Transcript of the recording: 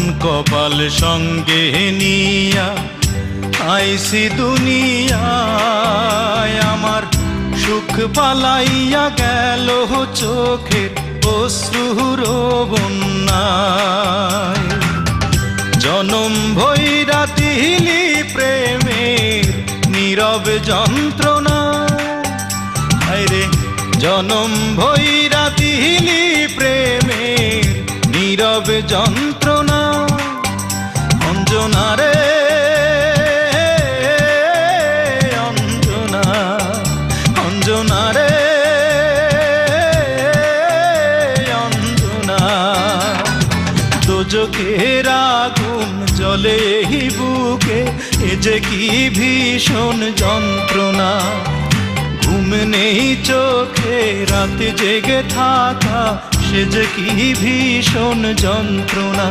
মন কপাল সঙ্গে নিয়া, আইসি দুনিয়ায় আমার সুখ পালাইয়া গেল চোখের অশ্রুর বন্যায় জনম ভৈরা তিলি প্রেমের নীরব যন্ত্রণা। রে জনম ভৈরা তিলি প্রেমের নীরব যন্ত্রণা। অঞ্জনা রে অঞ্জনা। দোজকের আগুন জলে এই বুকে, এ যে কি ভীষণ যন্ত্রণা। ঘুম নেই চোখে, রাতে জেগে থাকা, সে যে কি ভীষণ যন্ত্রণা।